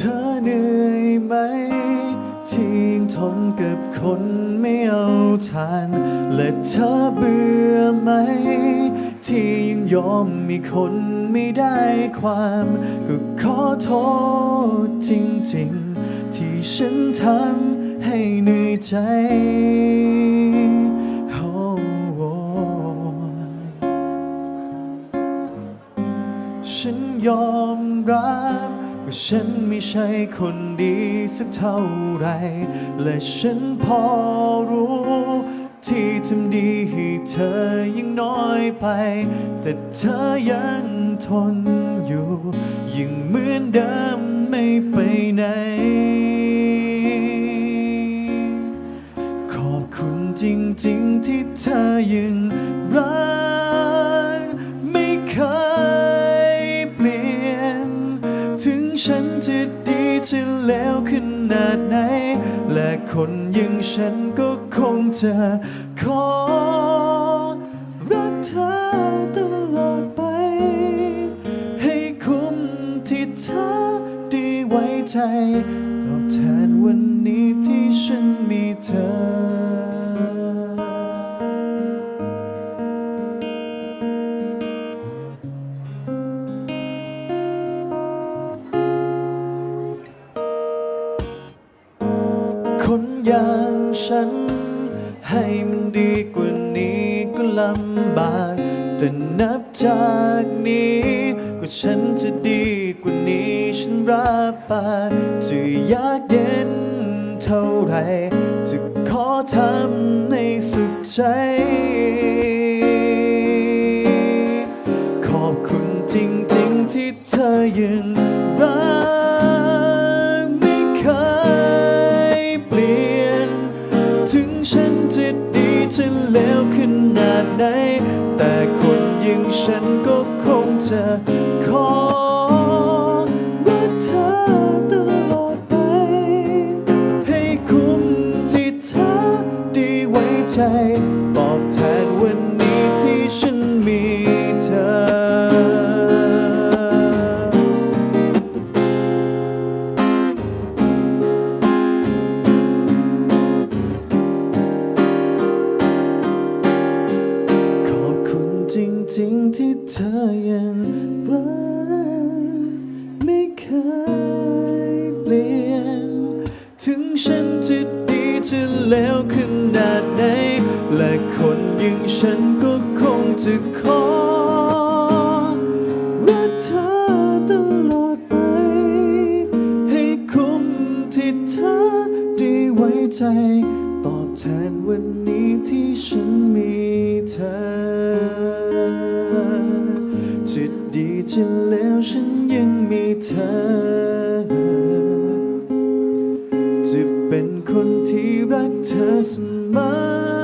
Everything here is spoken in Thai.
เธอเหนื่อยไหม ที่ยังทนกับคนไม่เอาทาน และเธอเบื่อไหม ที่ยังยอมมีคนไม่ได้ความ ก็ขอโทษจริงๆ ที่ฉันทำให้เหนื่อยใจฉันยอมรับ ว่าฉันไม่ใช่คนดีสักเท่าไร และฉันพอรู้ ที่ทำดีให้เธอยังน้อยไป แต่เธอยังทนอยู่ยังเหมือนเดิมไม่ไปไหน ขอบคุณจริงๆที่เธอยังรัก จะดีจะแล้วขนาดไหน และคนอย่างฉันก็คงจะขอรักเธอตลอดไป ให้คุ้มที่เธอได้ไว้ใจ ตอบแทนวันนี้ที่ฉันมีเธอ อย่างฉัน ให้มันดีกว่านี้ก็ลำบาก แต่นับจากนี้ก็ฉันจะดีกว่านี้ฉันรับปากจะยากเย็นเท่าไร จะขอทำให้สุขใจ ขอบคุณจริงๆที่เธอยัง ฉันก็คงจะขอรักเธอตลอดไป ให้คุ้มที่เธอได้ไว้ใจ จริงที่เธอยังรักไม่เคยเปลี่ยน ถึงฉันจะดีจะแล้วขนาดไหน และคนอย่างฉันก็คงจะขอรักเธอตลอดไป ให้คุ้มที่เธอได้ไว้ใจ แทนวันนี้ที่ฉันมีเธอจะดีจะแล้วฉันยังมีเธอ จะเป็นคนที่รักเธอเสมอตอบแทนวันนี้ที่ฉันมีเธอ